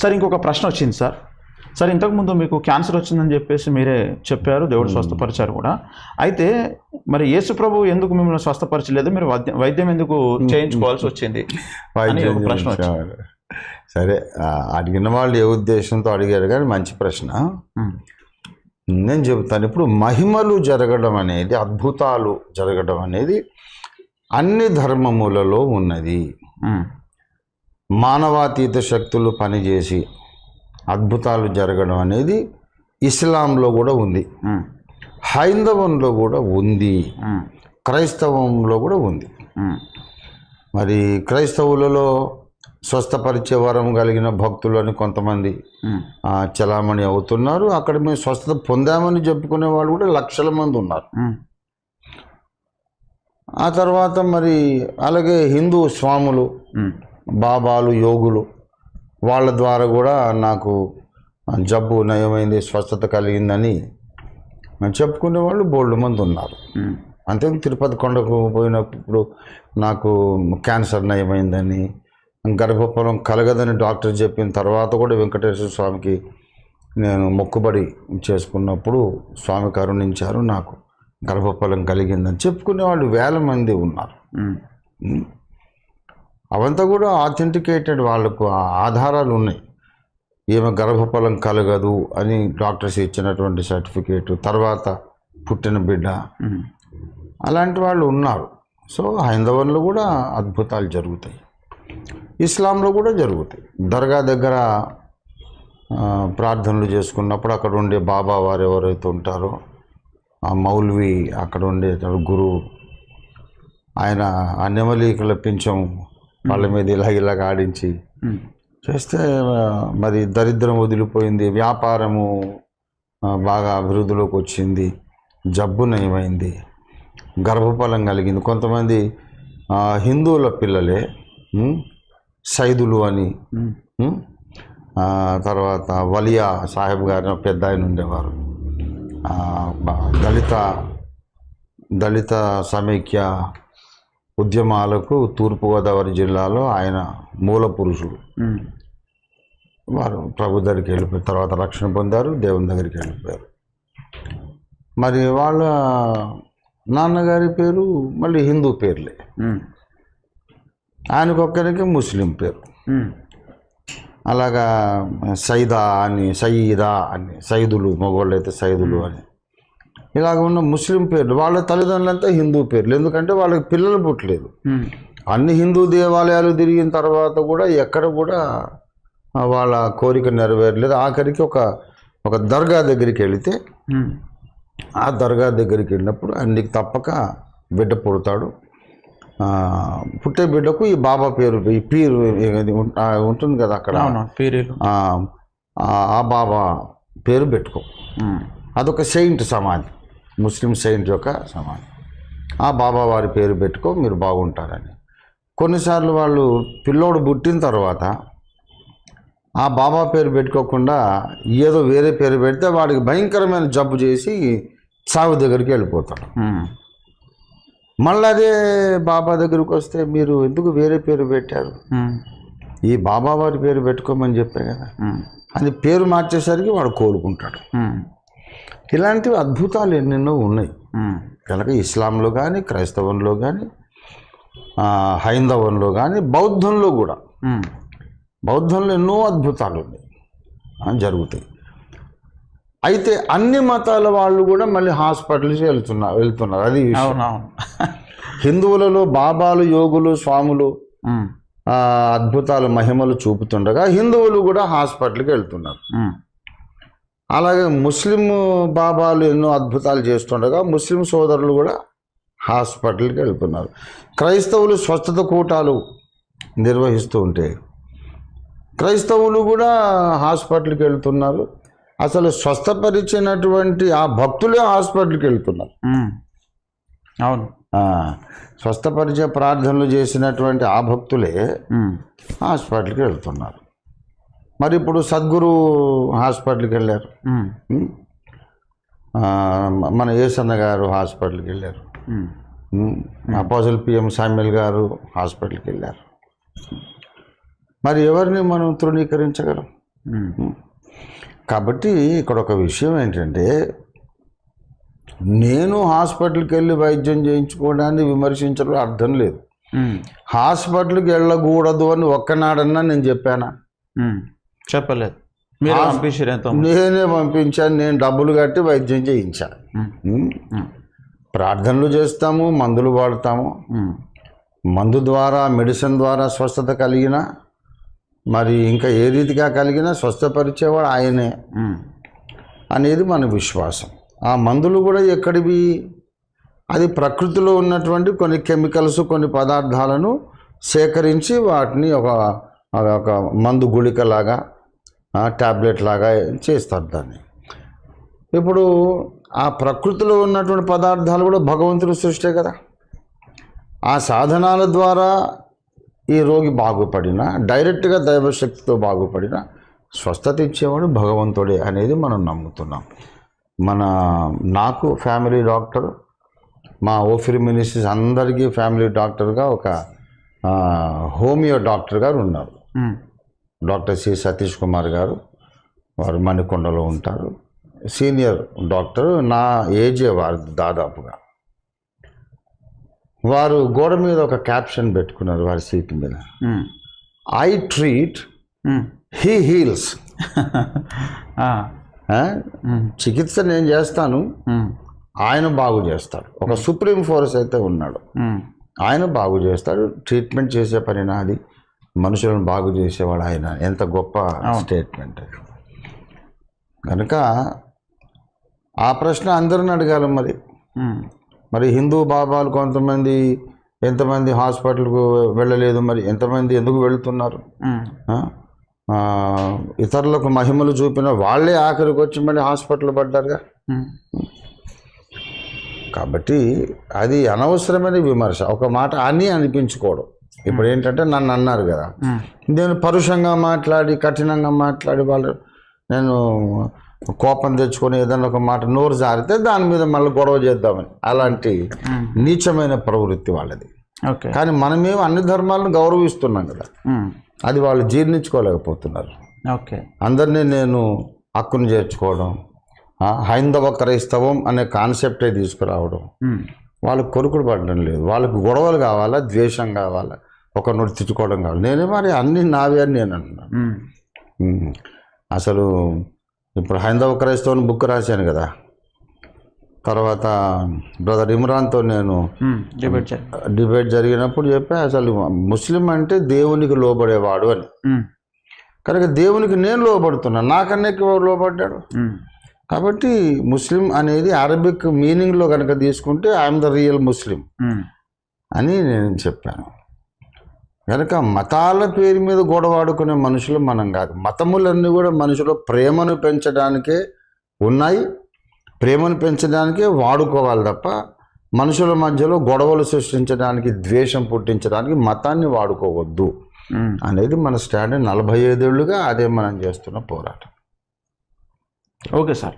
Sir ఇంకొక ప్రశ్న వచ్చింది సార్. సార్ ఇంతకుముందు మీకు క్యాన్సర్ వచ్చిందని చెప్పేసి మీరే చెప్పారు దేవుడు స్వస్థపరిచారు కూడా. అయితే మరి యేసు ప్రభు ఎందుకు మిమ్మల్ని స్వస్థపరచలేదు? మీరు వైద్యం వైద్యం ఎందుకు చేయించుకోవాల్సి వచ్చింది? ప్రశ్న సరే అడిగిన వాళ్ళు ఏ ఉద్దేశంతో అడిగారు కానీ మంచి ప్రశ్న. నేను చెబుతాను ఇప్పుడు మహిమలు జరగడం అనేది అద్భుతాలు జరగడం అనేది అన్ని ధర్మములలో ఉన్నది. మానవాతీత శక్తులు పనిచేసి అద్భుతాలు జరగడం అనేది ఇస్లాంలో కూడా ఉంది. హైందవంలో కూడా ఉంది. క్రైస్తవంలో కూడా ఉంది. మరి క్రైస్తవులలో స్వస్థపరిచే వరం కలిగిన భక్తులు అని కొంతమంది చలామణి అవుతున్నారు. అక్కడ మేము స్వస్థత పొందామని చెప్పుకునే వాళ్ళు కూడా లక్షల మంది ఉన్నారు. ఆ. తర్వాత మరి అలాగే హిందూ స్వాములు బాబాలు యోగులు వాళ్ళ ద్వారా కూడా నాకు జబ్బు నయమైంది స్వస్థత కలిగిందని చెప్పుకునే వాళ్ళు బోల్డ్ మంది ఉన్నారు. అంతే తిరుపతి కొండకు పోయినప్పుడు నాకు క్యాన్సర్ నయమైందని గర్భఫలం కలగదని డాక్టర్ చెప్పిన తర్వాత కూడా వెంకటేశ్వర స్వామికి నేను మొక్కుబడి చేసుకున్నప్పుడు స్వామి కరుణించారు నాకు గర్భఫలం కలిగిందని చెప్పుకునే వాళ్ళు వేల మంది ఉన్నారు. అవంతా కూడా ఆథెంటికేటెడ్ వాళ్ళకు ఆధారాలు ఉన్నాయి. ఈమె గర్భఫలం కలగదు అని డాక్టర్స్ ఇచ్చినటువంటి సర్టిఫికేట్ తర్వాత పుట్టిన బిడ్డ. అలాంటి వాళ్ళు ఉన్నారు. సో హైందవంలో కూడా అద్భుతాలు జరుగుతాయి. ఇస్లాంలో కూడా జరుగుతాయి. దర్గా దగ్గర ప్రార్థనలు చేసుకున్నప్పుడు అక్కడ ఉండే బాబా వారు ఎవరైతే ఉంటారో ఆ మౌల్వి అక్కడ ఉండే గురువు ఆయన ఆ నెమలికల పింఛం వాళ్ళ మీద ఇలాగ ఇలాగ ఆడించి చేస్తే మరి దరిద్రం వదిలిపోయింది వ్యాపారము బాగా అభివృద్ధిలోకి వచ్చింది జబ్బు నయమైంది గర్భఫలం కలిగింది. కొంతమంది హిందువుల పిల్లలే సైదులు అని తర్వాత వలియా సాహెబ్ గారు పెద్ద ఆయన ఉండేవారు. దళిత దళిత సమైక్య ఉద్యమాలకు తూర్పుగోదావరి జిల్లాలో ఆయన మూల పురుషుడు. వారు ప్రభు దగ్గరికి వెళ్ళిపోయారు తర్వాత రక్షణ పొందారు దేవుని దగ్గరికి వెళ్ళిపోయారు. మరి వాళ్ళ నాన్నగారి పేరు మళ్ళీ హిందూ పేర్లే. ఆయనకొక్కరికి ముస్లిం పేరు. అలాగా సైదా అని సయీదా అని సైదులు మగవాళ్ళు అయితే సైదులు అని. ఇలాగ ఉన్న ముస్లిం పేర్లు వాళ్ళ తల్లిదండ్రులంతా హిందూ పేర్లు. ఎందుకంటే వాళ్ళకి పిల్లలు పుట్టలేదు. అన్ని హిందూ దేవాలయాలు తిరిగిన తర్వాత కూడా ఎక్కడ కూడా వాళ్ళ కోరిక నెరవేరలేదు. ఆఖరికి ఒక ఒక దర్గా దగ్గరికి వెళితే ఆ దర్గా దగ్గరికి వెళ్ళినప్పుడు ఆయనకి తప్పక బిడ్డ పుడతాడు. పుట్టే బిడ్డకు ఈ బాబా పేరు ఈ పీరు ఉంటుంది కదా అక్కడ. ఆ, బాబా పేరు పెట్టుకో. అదొక సెయింట్ సమాధి. ముస్లిం సెయింట్ యొక్క సమాధి. ఆ బాబా వారి పేరు పెట్టుకో మీరు బాగుంటారని. కొన్నిసార్లు వాళ్ళు పిల్లోడు పుట్టిన తర్వాత ఆ బాబా పేరు పెట్టుకోకుండా ఏదో వేరే పేరు పెడితే వాడికి భయంకరమైన జబ్బు చేసి సాగు దగ్గరికి వెళ్ళిపోతాడు. మళ్ళీ అదే బాబా దగ్గరికి వస్తే మీరు ఎందుకు వేరే పేరు పెట్టారు? ఈ బాబా వారి పేరు పెట్టుకోమని చెప్పే కదా. అది పేరు మార్చేసరికి వాడు కోలుకుంటాడు. ఇలాంటివి అద్భుతాలు ఎన్నెన్నో ఉన్నాయి. కనుక ఇస్లాంలో కానీ క్రైస్తవంలో కానీ హైందవంలో కానీ బౌద్ధంలో కూడా బౌద్ధంలో ఎన్నో అద్భుతాలు ఉన్నాయి. జరుగుతాయి. అయితే అన్ని మతాల వాళ్ళు కూడా మళ్ళీ హాస్పిటల్స్ వెళ్తున్నారు వెళ్తున్నారు. అది హిందువులలో బాబాలు యోగులు స్వాములు అద్భుతాలు మహిమలు చూపుతుండగా హిందువులు కూడా హాస్పిటల్కి వెళ్తున్నారు. అలాగే ముస్లిం బాబాలు ఎన్నో అద్భుతాలు చేస్తుండగా ముస్లిం సోదరులు కూడా హాస్పిటల్కి వెళ్తున్నారు. క్రైస్తవులు స్వస్థత కూటాలు నిర్వహిస్తూ ఉంటే క్రైస్తవులు కూడా హాస్పిటల్కి వెళ్తున్నారు. అసలు స్వస్థపరిచినటువంటి ఆ భక్తులే హాస్పిటల్కి వెళ్తున్నారు. అవును. స్వస్థపరిచే ప్రార్థనలు చేసినటువంటి ఆ భక్తులే హాస్పిటల్కి వెళ్తున్నారు. మరి ఇప్పుడు సద్గురు హాస్పిటల్కి వెళ్ళారు. మన ఏసన్న గారు హాస్పిటల్కి వెళ్ళారు. అపోజల్ పిఎం సామ్యుల్ గారు హాస్పిటల్కి వెళ్ళారు. మరి ఎవరిని మనం తృణీకరించగలం. కాబట్టి ఇక్కడ ఒక విషయం ఏంటంటే నేను హాస్పిటల్కి వెళ్ళి వైద్యం చేయించుకోవడాన్ని విమర్శించడం అర్థం లేదు. హాస్పిటల్కి వెళ్ళకూడదు అని ఒక్కనాడన్నా నేను చెప్పానా. చెప్పలేదు. మీరు పంపించారు ఎంతో నేనే పంపించాను నేను డబ్బులు కట్టి వైద్యం చేయించాను. ప్రార్థనలు చేస్తాము మందులు వాడతాము. మందు ద్వారా మెడిసిన్ ద్వారా స్వస్థత కలిగిన మరి ఇంకా ఏ రీతిగా కలిగినా స్వస్థపరిచేవాడు ఆయనే. అనేది మన విశ్వాసం. ఆ మందులు కూడా ఎక్కడివి? అది ప్రకృతిలో ఉన్నటువంటి కొన్ని కెమికల్స్ కొన్ని పదార్థాలను సేకరించి వాటిని ఒక ఒక మందు గుళికలాగా ట్యాబ్లెట్ లాగా చేస్తారు దాన్ని. ఇప్పుడు ఆ ప్రకృతిలో ఉన్నటువంటి పదార్థాలు కూడా భగవంతుడు సృష్టే కదా. ఆ సాధనాల ద్వారా ఈ రోగి బాగుపడిన డైరెక్ట్గా దైవశక్తితో బాగుపడిన స్వస్థత ఇచ్చేవాడు భగవంతుడే అనేది మనం నమ్ముతున్నాం. మన నాకు ఫ్యామిలీ డాక్టర్ మా ఓఫిరి మినిస్ట్రీస్ అందరికీ ఫ్యామిలీ డాక్టర్గా ఒక హోమియో డాక్టర్ గారు ఉన్నారు డాక్టర్ సి సతీష్ కుమార్ గారు వారు మణికొండలో ఉంటారు. సీనియర్ డాక్టర్ నా ఏజే వారు దాదాపుగా. వారు గోడ మీద ఒక క్యాప్షన్ పెట్టుకున్నారు వారి సీట్ మీద. I treat. He heels. చికిత్స నేను చేస్తాను. ఆయన బాగు చేస్తాడు. ఒక సుప్రీం ఫోర్స్ అయితే ఉన్నాడు. ఆయన బాగు చేస్తాడు. ట్రీట్మెంట్ చేసే పని నాది. మనుషులను బాగు చేసేవాడు ఆయన. ఎంత గొప్ప స్టేట్మెంట్ కనుక ఆ ప్రశ్న అందరిని అడగాలి మరి. మరి హిందూ బాబాలు కొంతమంది ఎంతమంది హాస్పిటల్కు వెళ్ళలేదు మరి ఎంతమంది ఎందుకు వెళుతున్నారు? ఇతరులకు మహిమలు చూపిన వాళ్ళే ఆఖరికి వచ్చి మళ్ళీ హాస్పిటల్ పడ్డారుగా. కాబట్టి అది అనవసరమైన విమర్శ. ఒక మాట అని అనిపించుకోవడం. ఇప్పుడు ఏంటంటే నన్ను అన్నారు కదా. నేను పరుషంగా మాట్లాడి కఠినంగా మాట్లాడి వాళ్ళు నేను కోపం తెచ్చుకొని ఏదైనా ఒక మాట నోరు జారితే దాని మీద మళ్ళీ గొడవ చేద్దామని. అలాంటి నీచమైన ప్రవృత్తి వాళ్ళది. ఓకే. కానీ మనమేమో అన్ని ధర్మాలను గౌరవిస్తున్నాం కదా. అది వాళ్ళు జీర్ణించుకోలేకపోతున్నారు. ఓకే. అందరినీ నేను హక్కును చేర్చుకోవడం హైందవ క్రైస్తవం అనే కాన్సెప్టే తీసుకురావడం. వాళ్ళకు కొరుకుడు పడడం లేదు. వాళ్ళకు గొడవలు కావాలా ద్వేషం కావాలా? ఒకరినొకటి తిట్టుకోవడం కావాలి నేనే మరి అన్ని నావే అని నేను. ఉమ్. అసలు ఇప్పుడు హైందవ క్రైస్తవుని బుక్ రాశాను కదా తర్వాత బ్రదర్ ఇమ్రాన్తో నేను. డిబేట్ జరిగినప్పుడు చెప్పా అసలు ముస్లిం అంటే దేవునికి లోబడేవాడు అని. కనుక దేవునికి నేను లోబడుతున్నా నాకన్నా ఎక్కువ లోబడ్డాడు. కాబట్టి ముస్లిం అనేది అరబిక్ మీనింగ్లో కనుక తీసుకుంటే ఐఎమ్ ద రియల్ ముస్లిం. అని నేను చెప్పాను కనుక మతాల పేరు మీద గొడవాడుకునే మనుషులు మనం కాదు. మతములన్నీ కూడా మనుషుల ప్రేమను పెంచడానికే ఉన్నాయి. ప్రేమను పెంచడానికే వాడుకోవాలి తప్ప మనుషుల మధ్యలో గొడవలు సృష్టించడానికి ద్వేషం పుట్టించడానికి మతాన్ని వాడుకోవద్దు. అనేది మన స్టాండ్ నలభై ఐదేళ్ళుగా అదే మనం చేస్తున్న పోరాటం. Okay sir.